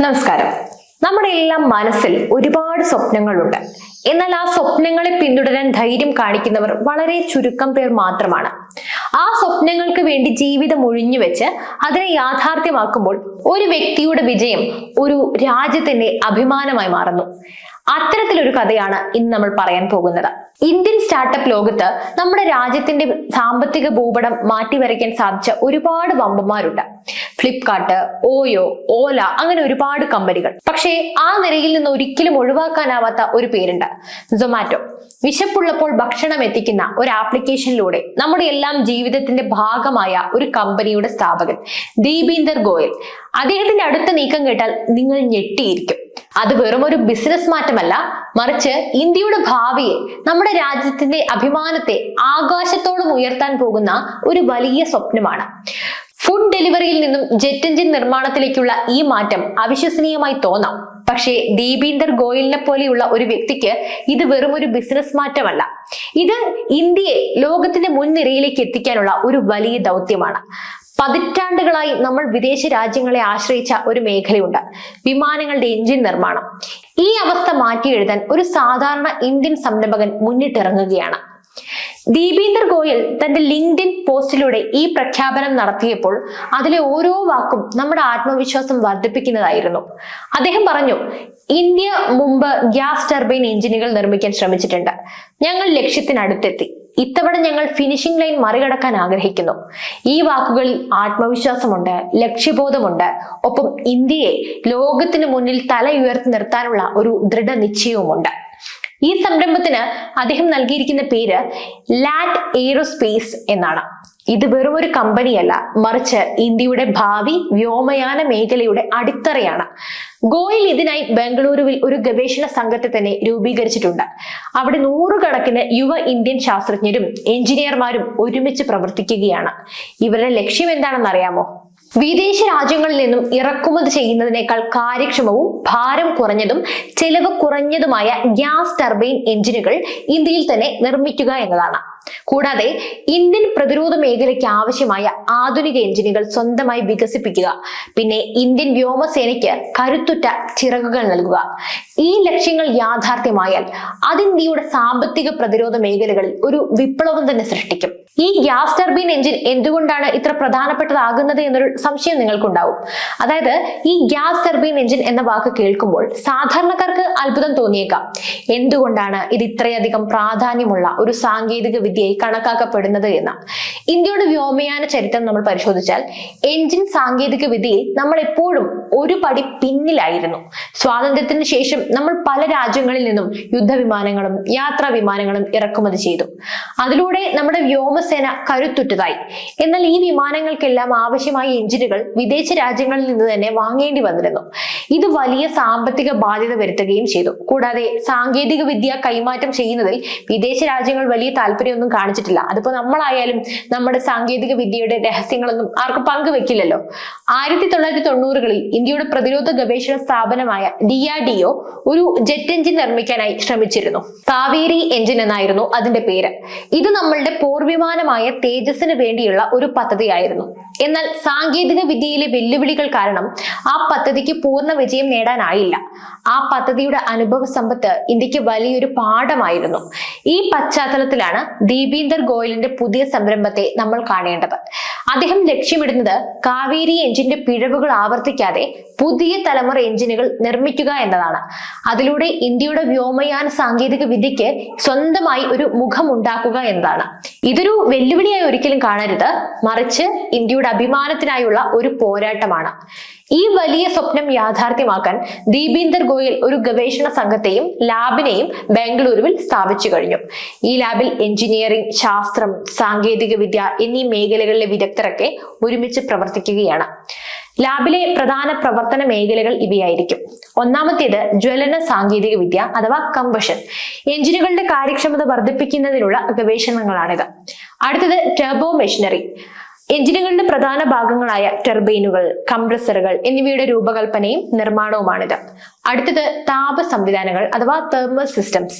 നമസ്കാരം. നമ്മുടെ എല്ലാം മനസ്സിൽ ഒരുപാട് സ്വപ്നങ്ങളുണ്ട്. എന്നാൽ ആ സ്വപ്നങ്ങളെ പിന്തുടരാൻ ധൈര്യം കാണിക്കുന്നവർ വളരെ ചുരുക്കം പേർ മാത്രമാണ്. ആ സ്വപ്നങ്ങൾക്ക് വേണ്ടി ജീവിതം ഒഴിഞ്ഞു വെച്ച് അതിനെ യാഥാർത്ഥ്യമാക്കുമ്പോൾ ഒരു വ്യക്തിയുടെ വിജയം ഒരു രാജ്യത്തിന്റെ അഭിമാനമായി മാറുന്നു. അത്തരത്തിലൊരു കഥയാണ് ഇന്ന് നമ്മൾ പറയാൻ പോകുന്നത്. ഇന്ത്യൻ സ്റ്റാർട്ടപ്പ് ലോകത്ത് നമ്മുടെ രാജ്യത്തിന്റെ സാമ്പത്തിക ഭൂപടം മാറ്റിവരയ്ക്കാൻ സാധിച്ച ഒരുപാട് വമ്പന്മാരുണ്ട്. ഫ്ലിപ്കാർട്ട് ഓയോ ഓല അങ്ങനെ ഒരുപാട് കമ്പനികൾ. പക്ഷേ ആ നിരയിൽ നിന്ന് ഒരിക്കലും ഒഴിവാക്കാനാവാത്ത ഒരു പേരുണ്ട്. സൊമാറ്റോ വിശപ്പുള്ളപ്പോൾ ഭക്ഷണം എത്തിക്കുന്ന ഒരു ആപ്ലിക്കേഷനിലൂടെ നമ്മുടെ എല്ലാം ജീവിതത്തിന്റെ ഭാഗമായ ഒരു കമ്പനിയുടെ സ്ഥാപകൻ ദീപീന്ദർ ഗോയൽ. അദ്ദേഹത്തിന്റെ അടുത്ത നീക്കം കേട്ടാൽ നിങ്ങൾ ഞെട്ടിയിരിക്കും. അത് വെറും ഒരു ബിസിനസ് മാറ്റമല്ല മറിച്ച് ഇന്ത്യയുടെ ഭാവിയെ നമ്മുടെ രാജ്യത്തിന്റെ അഭിമാനത്തെ ആകാശത്തോളം ഉയർത്താൻ പോകുന്ന ഒരു വലിയ സ്വപ്നമാണ്. ഫുഡ് ഡെലിവറിയിൽ നിന്നും ജെറ്റ് എഞ്ചിൻ നിർമ്മാണത്തിലേക്കുള്ള ഈ മാറ്റം അവിശ്വസനീയമായി തോന്നാം. പക്ഷേ ദീപീന്ദർ ഗോയലിനെ പോലെയുള്ള ഒരു വ്യക്തിക്ക് ഇത് വെറും ഒരു ബിസിനസ് മാറ്റമല്ല. ഇത് ഇന്ത്യയെ ലോകത്തിന്റെ മുൻനിരയിലേക്ക് എത്തിക്കാനുള്ള ഒരു വലിയ ദൗത്യമാണ്. പതിറ്റാണ്ടുകളായി നമ്മൾ വിദേശ രാജ്യങ്ങളെ ആശ്രയിച്ച ഒരു മേഖലയുണ്ട്. വിമാനങ്ങളുടെ എഞ്ചിൻ നിർമ്മാണം. ഈ അവസ്ഥ മാറ്റിയെഴുതാൻ ഒരു സാധാരണ ഇന്ത്യൻ സംരംഭകൻ മുന്നിട്ടിറങ്ങുകയാണ്. ദീപീന്ദർ ഗോയൽ തന്റെ ലിങ്ക്ഡിൻ പോസ്റ്റിലൂടെ ഈ പ്രഖ്യാപനം നടത്തിയപ്പോൾ അതിലെ ഓരോ വാക്കും നമ്മുടെ ആത്മവിശ്വാസം വർദ്ധിപ്പിക്കുന്നതായിരുന്നു. അദ്ദേഹം പറഞ്ഞു ഇന്ത്യ മുമ്പ് ഗ്യാസ് ടർബൈൻ എഞ്ചിനുകൾ നിർമ്മിക്കാൻ ശ്രമിച്ചിട്ടുണ്ട്. ഞങ്ങൾ ലക്ഷ്യത്തിനടുത്തെത്തി. ഇത്തവണ ഞങ്ങൾ ഫിനിഷിംഗ് ലൈൻ മറികടക്കാൻ ആഗ്രഹിക്കുന്നു. ഈ വാക്കുകളിൽ ആത്മവിശ്വാസമുണ്ട് ലക്ഷ്യബോധമുണ്ട്. ഒപ്പം ഇന്ത്യയെ ലോകത്തിന് മുന്നിൽ തല ഉയർത്തി നിർത്താനുള്ള ഒരു ദൃഢനിശ്ചയവുമുണ്ട്. ഈ സംരംഭത്തിന് അദ്ദേഹം നൽകിയിരിക്കുന്ന പേര് ലാറ്റ് എയ്റോസ്പേസ് എന്നാണ്. ഇത് വെറും ഒരു കമ്പനിയല്ല മറിച്ച് ഇന്ത്യയുടെ ഭാവി വ്യോമയാന മേഖലയുടെ അടിത്തറയാണ്. ഗോയൽ ഇതിനായി ബംഗളൂരുവിൽ ഒരു ഗവേഷണ സംഘത്തെ തന്നെ രൂപീകരിച്ചിട്ടുണ്ട്. അവിടെ നൂറുകണക്കിന് യുവ ഇന്ത്യൻ ശാസ്ത്രജ്ഞരും എഞ്ചിനീയർമാരും ഒരുമിച്ച് പ്രവർത്തിക്കുകയാണ്. ഇവരുടെ ലക്ഷ്യം എന്താണെന്ന് അറിയാമോ വിദേശ രാജ്യങ്ങളിൽ നിന്നും ഇറക്കുമതി ചെയ്യുന്നതിനേക്കാൾ കാര്യക്ഷമവും ഭാരം കുറഞ്ഞതും ചെലവ് കുറഞ്ഞതുമായ ഗ്യാസ് ടർബൈൻ എഞ്ചിനുകൾ ഇന്ത്യയിൽ തന്നെ നിർമ്മിക്കുക എന്നതാണ്. കൂടാതെ ഇന്ത്യൻ പ്രതിരോധ മേഖലയ്ക്ക് ആവശ്യമായ ആധുനിക എഞ്ചിനുകൾ സ്വന്തമായി വികസിപ്പിക്കുക. പിന്നെ ഇന്ത്യൻ വ്യോമസേനയ്ക്ക് കരുത്തുറ്റ ചിറകുകൾ നൽകുക. ഈ ലക്ഷ്യങ്ങൾ യാഥാർത്ഥ്യമായാൽ അത് ഇന്ത്യയുടെ സാമ്പത്തിക പ്രതിരോധ മേഖലകളിൽ ഒരു വിപ്ലവം തന്നെ സൃഷ്ടിക്കും. ഈ ഗ്യാസ് ടർബൈൻ എഞ്ചിൻ എന്തുകൊണ്ടാണ് ഇത്ര പ്രധാനപ്പെട്ടതാകുന്നത് എന്നൊരു സംശയം നിങ്ങൾക്കുണ്ടാവും. അതായത് ഈ ഗ്യാസ് ടർബൈൻ എഞ്ചിൻ എന്ന വാക്ക് കേൾക്കുമ്പോൾ സാധാരണക്കാർക്ക് അത്ഭുതം തോന്നിയേക്കാം. എന്തുകൊണ്ടാണ് ഇത് ഇത്രയധികം പ്രാധാന്യമുള്ള ഒരു സാങ്കേതിക വിദ്യയായി കണക്കാക്കപ്പെടുന്നത് എന്ന്? ഇന്ത്യയുടെ വ്യോമയാന ചരിത്രം നമ്മൾ പരിശോധിച്ചാൽ എഞ്ചിൻ സാങ്കേതിക വിദ്യയിൽ നമ്മൾ എപ്പോഴും ഒരു പടി പിന്നിലായിരുന്നു. സ്വാതന്ത്ര്യത്തിന് ശേഷം നമ്മൾ പല രാജ്യങ്ങളിൽ നിന്നും യുദ്ധവിമാനങ്ങളും യാത്രാ വിമാനങ്ങളും ഇറക്കുമതി ചെയ്തു. അതിലൂടെ നമ്മുടെ വ്യോമസേന കരുത്തുറ്റതായി. എന്നാൽ ഈ വിമാനങ്ങൾക്കെല്ലാം ആവശ്യമായ എഞ്ചിനുകൾ വിദേശ രാജ്യങ്ങളിൽ നിന്ന് തന്നെ വാങ്ങേണ്ടി വന്നിരുന്നു. ഇത് വലിയ സാമ്പത്തിക ബാധ്യത വരുത്തുകയും ചെയ്തു. കൂടാതെ സാങ്കേതിക വിദ്യ കൈമാറ്റം ചെയ്യുന്നതിൽ വിദേശ രാജ്യങ്ങൾ വലിയ താല്പര്യമൊന്നും കാണിച്ചിട്ടില്ല. അതിപ്പോ നമ്മളായാലും നമ്മുടെ സാങ്കേതിക വിദ്യയുടെ രഹസ്യങ്ങളൊന്നും ആർക്കും പങ്കുവെക്കില്ലല്ലോ. ആയിരത്തി തൊള്ളായിരത്തി തൊണ്ണൂറുകളിൽ ഇന്ത്യയുടെ പ്രതിരോധ ഗവേഷണ സ്ഥാപനമായ ഡി ആർ ഡി ഒ ഒരു ജെറ്റ് എഞ്ചിൻ നിർമ്മിക്കാനായി ശ്രമിച്ചിരുന്നു. കാവേരി എഞ്ചിൻ എന്നായിരുന്നു അതിന്റെ പേര്. ഇത് നമ്മളുടെ പോർവിമാനമായ തേജസ്സിന് വേണ്ടിയുള്ള ഒരു പദ്ധതിയായിരുന്നു. എന്നാൽ സാങ്കേതിക വിദ്യയിലെ വെല്ലുവിളികൾ കാരണം ആ പദ്ധതിക്ക് പൂർണ വിജയം നേടാനായില്ല. ആ പദ്ധതിയുടെ അനുഭവ സമ്പത്ത് ഇന്ത്യയ്ക്ക് വലിയൊരു പാഠമായിരുന്നു. ഈ പശ്ചാത്തലത്തിലാണ് ദീപീന്ദർ ഗോയലിന്റെ പുതിയ സംരംഭത്തെ നമ്മൾ കാണേണ്ടത്. അദ്ദേഹം ലക്ഷ്യമിടുന്നത് കാവേരി എഞ്ചിന്റെ പിഴവുകൾ ആവർത്തിക്കാതെ പുതിയ തലമുറ എഞ്ചിനുകൾ നിർമ്മിക്കുക എന്നതാണ്. അതിലൂടെ ഇന്ത്യയുടെ വ്യോമയാന സാങ്കേതിക വിദ്യയ്ക്ക് സ്വന്തമായി ഒരു മുഖം ഉണ്ടാക്കുക എന്നതാണ്. ഇതൊരു വെല്ലുവിളിയായി ഒരിക്കലും കാണരുത്. മറിച്ച് ഇന്ത്യയുടെ അഭിമാനത്തിനായുള്ള ഒരു പോരാട്ടമാണ്. ഈ വലിയ സ്വപ്നം യാഥാർത്ഥ്യമാക്കാൻ ദീപീന്ദർ ഗോയൽ ഒരു ഗവേഷണ സംഘത്തെയും ലാബിനെയും ബാംഗ്ലൂരുവിൽ സ്ഥാപിച്ചു കഴിഞ്ഞു. ഈ ലാബിൽ എഞ്ചിനീയറിംഗ് ശാസ്ത്രം സാങ്കേതിക വിദ്യ എന്നീ മേഖലകളിലെ വിദഗ്ധരൊക്കെ ഒരുമിച്ച് പ്രവർത്തിക്കുകയാണ്. ലാബിലെ പ്രധാന പ്രവർത്തന മേഖലകൾ ഇവയായിരിക്കും. ഒന്നാമത്തേത് ജ്വലന സാങ്കേതിക വിദ്യ അഥവാ കമ്പഷൻ എഞ്ചിനുകളുടെ കാര്യക്ഷമത വർദ്ധിപ്പിക്കുന്നതിനുള്ള ഗവേഷണങ്ങളാണിത്. അടുത്തത് ടെർബോ മെഷീനറി. എഞ്ചിനുകളുടെ പ്രധാന ഭാഗങ്ങളായ ടെർബൈനുകൾ കംപ്രസറുകൾ എന്നിവയുടെ രൂപകൽപ്പനയും നിർമ്മാണവുമാണിത്. അടുത്തത് താപ സംവിധാനങ്ങൾ അഥവാ തെർമൽ സിസ്റ്റംസ്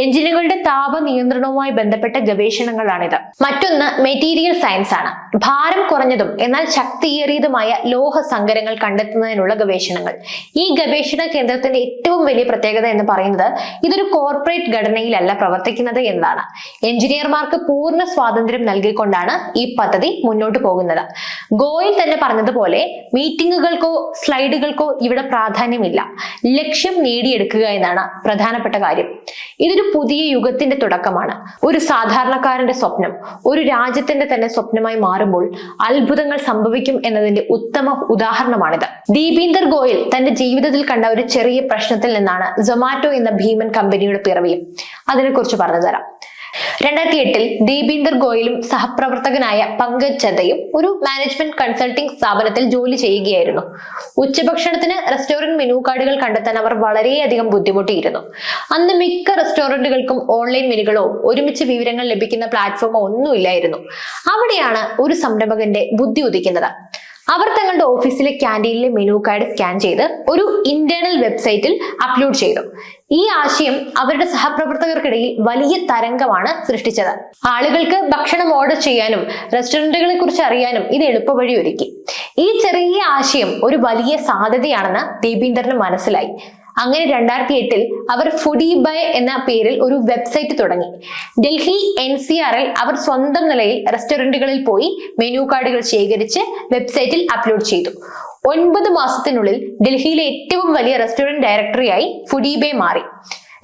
എഞ്ചിനുകളുടെ താപ നിയന്ത്രണവുമായി ബന്ധപ്പെട്ട ഗവേഷണങ്ങളാണിത്. മറ്റൊന്ന് മെറ്റീരിയൽ സയൻസ് ആണ്. ഭാരം കുറഞ്ഞതും എന്നാൽ ശക്തിയേറിയതുമായ ലോഹ സങ്കരങ്ങൾ കണ്ടെത്തുന്നതിനുള്ള ഗവേഷണങ്ങൾ. ഈ ഗവേഷണ കേന്ദ്രത്തിന്റെ ഏറ്റവും വലിയ പ്രത്യേകത എന്ന് പറയുന്നത് ഇതൊരു കോർപ്പറേറ്റ് ഘടനയിലല്ല പ്രവർത്തിക്കുന്നത് എന്നാണ് എഞ്ചിനീയർമാർക്ക് പൂർണ സ്വാതന്ത്ര്യം നൽകിക്കൊണ്ടാണ് ഈ പദ്ധതി മുന്നോട്ട് പോകുന്നത്. ഗോയിൽ തന്നെ പറഞ്ഞതുപോലെ മീറ്റിംഗുകൾക്കോ സ്ലൈഡുകൾക്കോ ഇവിടെ പ്രാധാന്യമില്ല. ലക്ഷ്യം നേടിയെടുക്കുക എന്നാണ് പ്രധാനപ്പെട്ട കാര്യം. ഇതൊരു പുതിയ യുഗത്തിന്റെ തുടക്കമാണ്. ഒരു സാധാരണക്കാരന്റെ സ്വപ്നം ഒരു രാജ്യത്തിന്റെ തന്നെ സ്വപ്നമായി മാറുമ്പോൾ അത്ഭുതങ്ങൾ സംഭവിക്കും എന്നതിന്റെ ഉത്തമ ഉദാഹരണമാണിത്. ദീപീന്ദർ ഗോയൽ തന്റെ ജീവിതത്തിൽ കണ്ട ഒരു ചെറിയ പ്രശ്നത്തിൽ നിന്നാണ് സൊമാറ്റോ എന്ന ഭീമൻ കമ്പനിയുടെ പിറവിയും അതിനെക്കുറിച്ച് പറഞ്ഞു തരാം. രണ്ടായിരത്തി എട്ടിൽ ദീപീന്ദർ ഗോയലും സഹപ്രവർത്തകനായ പങ്കജ് ചതയും ഒരു മാനേജ്മെന്റ് കൺസൾട്ടിംഗ് സ്ഥാപനത്തിൽ ജോലി ചെയ്യുകയായിരുന്നു. ഉച്ചഭക്ഷണത്തിന് റെസ്റ്റോറന്റ് മെനു കാർഡുകൾ കണ്ടെത്താൻ അവർ വളരെയധികം ബുദ്ധിമുട്ടിയിരുന്നു. അന്ന് മിക്ക റെസ്റ്റോറന്റുകൾക്കും ഓൺലൈൻ മെനുകളോ ഒരുമിച്ച് വിവരങ്ങൾ ലഭിക്കുന്ന പ്ലാറ്റ്ഫോമോ ഒന്നുമില്ലായിരുന്നു. അവിടെയാണ് ഒരു സംരംഭകന്റെ ബുദ്ധി ഉദിക്കുന്നത്. അവർ തങ്ങളുടെ ഓഫീസിലെ ക്യാന്റീനിലെ മെനു കാർഡ് സ്കാൻ ചെയ്ത് ഒരു ഇന്റേണൽ വെബ്സൈറ്റിൽ അപ്ലോഡ് ചെയ്തു. ഈ ആശയം അവരുടെ സഹപ്രവർത്തകർക്കിടയിൽ വലിയ തരംഗമാണ് സൃഷ്ടിച്ചത്. ആളുകൾക്ക് ഭക്ഷണം ഓർഡർ ചെയ്യാനും റെസ്റ്റോറന്റുകളെ കുറിച്ച് അറിയാനും ഇത് എളുപ്പവഴി ഒരുക്കി ഈ ചെറിയ ആശയം ഒരു വലിയ സാധ്യതയാണെന്ന് ദീപീന്ദറിന് മനസ്സിലായി. അങ്ങനെ രണ്ടായിരത്തി എട്ടിൽ അവർ ഫുഡി ബൈ എന്ന പേരിൽ ഒരു വെബ്സൈറ്റ് തുടങ്ങി. ഡൽഹി എൻ സി ആറിൽ അവർ സ്വന്തം നിലയിൽ റെസ്റ്റോറന്റുകളിൽ പോയി മെനു കാർഡുകൾ ശേഖരിച്ച് വെബ്സൈറ്റിൽ അപ്ലോഡ് ചെയ്തു. ഒൻപത് മാസത്തിനുള്ളിൽ ഡൽഹിയിലെ ഏറ്റവും വലിയ റെസ്റ്റോറന്റ് ഡയറക്ടറിയായി ഫുഡീബെ മാറി.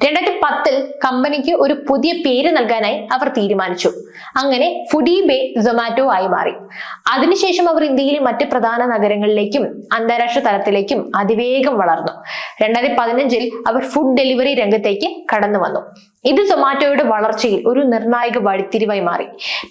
രണ്ടായിരത്തി പത്തിൽ കമ്പനിക്ക് ഒരു പുതിയ പേര് നൽകാനായി അവർ തീരുമാനിച്ചു. അങ്ങനെ ഫുഡീബെ സൊമാറ്റോ ആയി മാറി. അതിനുശേഷം അവർ ഇന്ത്യയിലെ മറ്റ് പ്രധാന നഗരങ്ങളിലേക്കും അന്താരാഷ്ട്ര തലത്തിലേക്കും അതിവേഗം വളർന്നു. രണ്ടായിരത്തി പതിനഞ്ചിൽ അവർ ഫുഡ് ഡെലിവറി രംഗത്തേക്ക് കടന്നു വന്നു. ഇത് സൊമാറ്റോയുടെ വളർച്ചയിൽ ഒരു നിർണായക വഴിത്തിരിവായി മാറി.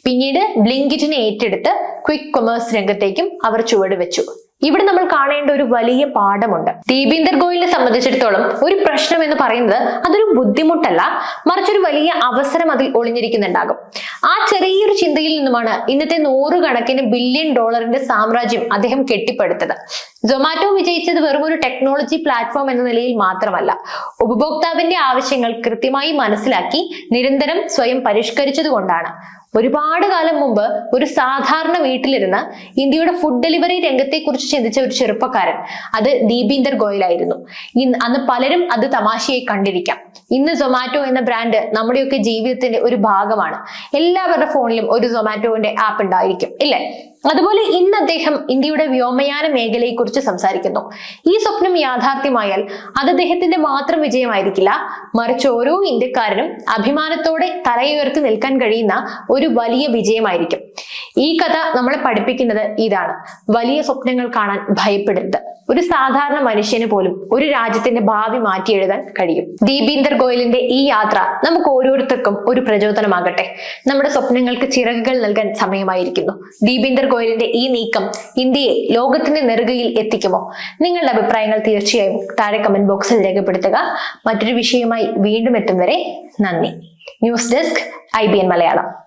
പിന്നീട് ബ്ലിങ്കിറ്റിനെ ഏറ്റെടുത്ത് ക്വിക്ക് കൊമേഴ്സ് രംഗത്തേക്കും അവർ ചുവടുവെച്ചു ഇവിടെ നമ്മൾ കാണേണ്ട ഒരു വലിയ പാഠമുണ്ട്. ദീപീന്ദർ ഗോയലിനെ സംബന്ധിച്ചിടത്തോളം ഒരു പ്രശ്നം എന്ന് പറയുന്നത് അതൊരു ബുദ്ധിമുട്ടല്ല മറിച്ചൊരു വലിയ അവസരം അതിൽ ഒളിഞ്ഞിരിക്കുന്നുണ്ടാകും. ആ ചെറിയൊരു ചിന്തയിൽ നിന്നുമാണ് ഇന്നത്തെ നൂറുകണക്കിന് ബില്യൺ ഡോളറിന്റെ സാമ്രാജ്യം അദ്ദേഹം കെട്ടിപ്പടുത്തത്. സൊമാറ്റോ വിജയിച്ചത് വെറും ഒരു ടെക്നോളജി പ്ലാറ്റ്ഫോം എന്ന നിലയിൽ മാത്രമല്ല. ഉപഭോക്താവിന്റെ ആവശ്യങ്ങൾ കൃത്യമായി മനസ്സിലാക്കി നിരന്തരം സ്വയം പരിഷ്കരിച്ചത് കൊണ്ടാണ്. ഒരുപാട് കാലം മുമ്പ് ഒരു സാധാരണ വീട്ടിലിരുന്ന ഇന്ത്യയുടെ ഫുഡ് ഡെലിവറി രംഗത്തെക്കുറിച്ച് ചിന്തിച്ച ഒരു ചെറുപ്പക്കാരൻ. അത് ദീപീന്ദർ ഗോയലായിരുന്നു ഇന്ന് അന്ന് പലരും അത് തമാശയായി കണ്ടിരിക്കാം. ഇന്ന് സൊമാറ്റോ എന്ന ബ്രാൻഡ് നമ്മുടെയൊക്കെ ജീവിതത്തിന്റെ ഒരു ഭാഗമാണ്. എല്ലാവരുടെ ഫോണിലും ഒരു സൊമാറ്റോന്റെ ആപ്പ് ഉണ്ടായിരിക്കും. ഇല്ലേ? അതുപോലെ ഇന്ന് അദ്ദേഹം ഇന്ത്യയുടെ വ്യോമയാന മേഖലയെക്കുറിച്ച് സംസാരിക്കുന്നു. ഈ സ്വപ്നം യാഥാർത്ഥ്യമായാൽ അത് അദ്ദേഹത്തിന്റെ മാത്രം വിജയമായിരിക്കില്ല. മറിച്ച് ഓരോ ഇന്ത്യക്കാരനും അഭിമാനത്തോടെ തലയുയർത്തി നിൽക്കാൻ കഴിയുന്ന ഒരു വലിയ വിജയമായിരിക്കും. ഈ കഥ നമ്മളെ പഠിപ്പിക്കുന്നത് ഇതാണ്. വലിയ സ്വപ്നങ്ങൾ കാണാൻ ഭയപ്പെടരുത്. ഒരു സാധാരണ മനുഷ്യന് പോലും ഒരു രാജ്യത്തിന്റെ ഭാവി മാറ്റി എഴുതാൻ കഴിയും. ദീപീന്ദർ ഗോയലിന്റെ ഈ യാത്ര നമുക്ക് ഓരോരുത്തർക്കും ഒരു പ്രചോദനമാകട്ടെ. നമ്മുടെ സ്വപ്നങ്ങൾക്ക് ചിറകുകൾ നൽകാൻ സമയമായിരിക്കുന്നു. ദീപീന്ദർ ഗോയലിന്റെ ഈ നീക്കം ഇന്ത്യയെ ലോകത്തിന്റെ നെറുകയിൽ എത്തിക്കുമോ? നിങ്ങളുടെ അഭിപ്രായങ്ങൾ തീർച്ചയായും താഴെ കമന്റ് ബോക്സിൽ രേഖപ്പെടുത്തുക. മറ്റൊരു വിഷയവുമായി വീണ്ടും എത്തും വരെ നന്ദി. News desk I B N Malayalam.